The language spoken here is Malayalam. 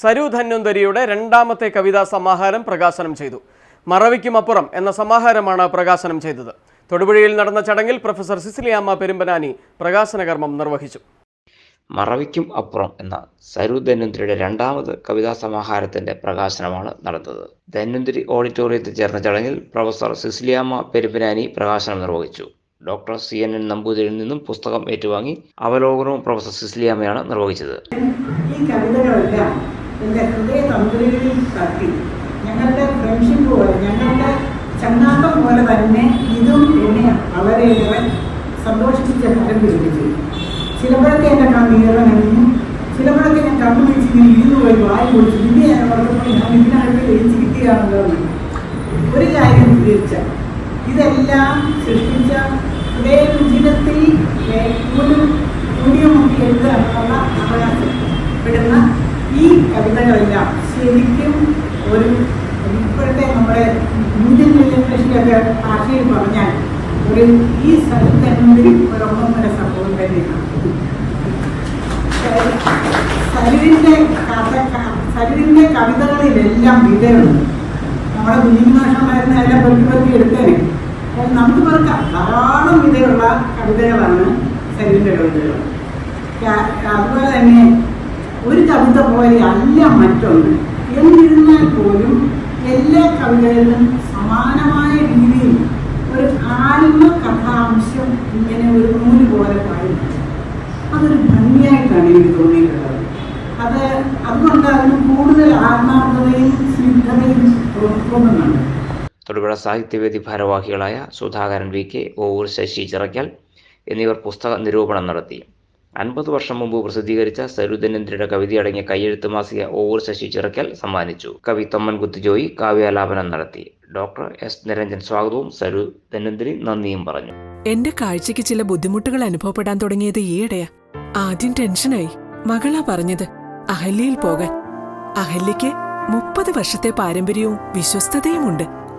സരു ധന്വന്തരിയുടെ രണ്ടാമത്തെ കവിതാ സമാഹാരം പ്രകാശനം ചെയ്തു. മറവിക്കുമപ്പുറം എന്ന സമാഹാരമാണ് പ്രകാശനം ചെയ്തത്. തൊടുപുഴയിൽ നടന്ന ചടങ്ങിൽ പ്രൊഫസർ സിസിലിയാമ്മ പെരുമ്പനാനി പ്രകാശനകർമ്മം നിർവഹിച്ചു. മറവിക്കും അപ്പുറം എന്ന സരു ധന്വന്തിരിയുടെ രണ്ടാമത് കവിതാ സമാഹാരത്തിന്റെ പ്രകാശനമാണ് നടന്നത്. ധന്വന്തിരി ഓഡിറ്റോറിയത്തിൽ ചേർന്ന ചടങ്ങിൽ പ്രൊഫസർ സിസിലിയാമ്മ പെരുമ്പനാനി പ്രകാശനം നിർവഹിച്ചു. ഡോക്ടർ സി എൻ എൻ നമ്പൂതിരിയിൽ നിന്നും പുസ്തകം ഏറ്റുവാങ്ങി അവലോകനവും പ്രൊഫസർ സിസിലിയാമ്മയാണ് നിർവഹിച്ചത്. ഈ കവിതകളെല്ലാം എന്റെ ഹൃദയ തന്ത്രികളിൽ തട്ടി. ഞങ്ങളുടെ ഫ്രണ്ട്ഷിപ്പ് പോലെ ഞങ്ങളുടെ ചങ്ങാത്തം പോലെ തന്നെ ഇതും എന്നെ വളരെയേറെ സന്തോഷിപ്പിച്ച ഫലം പിടിപ്പിച്ചു ചിലപ്പോഴൊക്കെ എന്റെ കണ്ണീരം കഴിഞ്ഞു ചിലപ്പോഴൊക്കെ ഞാൻ കണ്ണു വെച്ച് ഇങ്ങനെ ഇരുന്ന് പോയി വായി പൊടിച്ചു പിന്നെ ഞാൻ വളർത്തുമ്പോൾ ഞാൻ ഇതിനകത്ത് എഴുതി കിട്ടിയാണല്ലോ ഒരു കാര്യം തീർച്ച. ഇതെല്ലാം സൃഷ്ടിച്ച ഹൃദയ രുചിതത്തിൽ ഏറ്റവും എഴുതാനുള്ള അവകാശപ്പെടുന്ന ഈ കവിതകളെല്ലാം ശരിക്കും ഒരു ഇപ്പോഴത്തെ നമ്മുടെ ഇന്ത്യൻ ജനറേഷനിലൊക്കെ ഭാഷയിൽ പറഞ്ഞാൽ ഒരു ഈ സ്ഥലത്തെ ഒരു ഒന്നൊന്നര സംഭവം തന്നെയാണ്. സരിവിന്റെ കഥ സരിവിന്റെ കവിതകളിലെല്ലാം വിതയുണ്ട് നമ്മുടെ കുഞ്ഞുമാഷന്മാരുന്ന എല്ലാം പെറുക്കി പെറുക്കി എടുത്തേനെ. നമുക്ക് പറഞ്ഞ ധാരാളം വിധയുള്ള കവിതകളാണ് സരിവിന്റെ കവിതകൾ. അതുപോലെ തന്നെ ഒരു കവിത പോലെ അല്ല മറ്റൊന്ന്. എന്നിരുന്നാൽ പോലും എല്ലാ കവിതകളിലും സമാനമായ രീതിയിൽ ഒരു ആത്മ കഥാംശം ഇങ്ങനെ ഒരു നൂൽ പോലെ പാടുന്നു അതൊരു ഭംഗിയായിട്ടാണ് എനിക്ക് തോന്നിയിട്ടുള്ളത്. അത് അതുകൊണ്ട് അതിന് കൂടുതൽ ആത്മാർത്ഥതയും സ്നിഗ്ധതയും തോന്നുന്നുണ്ട്. തൊടുപുഴ സാഹിത്യവേദി ഭാരവാഹികളായ സുധാകരൻ വി കെ ഓവൂർ ശശി ചിറയ്ക്കൽ എന്നിവർ പുസ്തക നിരൂപണം നടത്തി. അൻപത് വർഷം മുമ്പ് പ്രസിദ്ധീകരിച്ച സരുധനേന്ദ്രയുടെ കവിതയടങ്ങിയ കയ്യെഴുത്ത് മാസിക ഓർ ശശി ചിറക്കൽ സമ്മാനിച്ചു. കവി തൊമ്മൻകുത്ത് ജോയി കാവ്യാലാപനം നടത്തി. ഡോക്ടർ എസ് നിരഞ്ജൻ സ്വാഗതവും സരു ധന്വന്തിരി നന്ദിയും പറഞ്ഞു. എന്റെ കാഴ്ചയ്ക്ക് ചില ബുദ്ധിമുട്ടുകൾ അനുഭവപ്പെടാൻ തുടങ്ങിയത് ഈയിടെയാ. ആദ്യം ടെൻഷനായി. മകളാ പറഞ്ഞത് അഹല്യയിൽ പോകാൻ. അഹല്യയ്ക്ക് മുപ്പത് വർഷത്തെ പാരമ്പര്യവും വിശ്വസ്തതയുമുണ്ട്.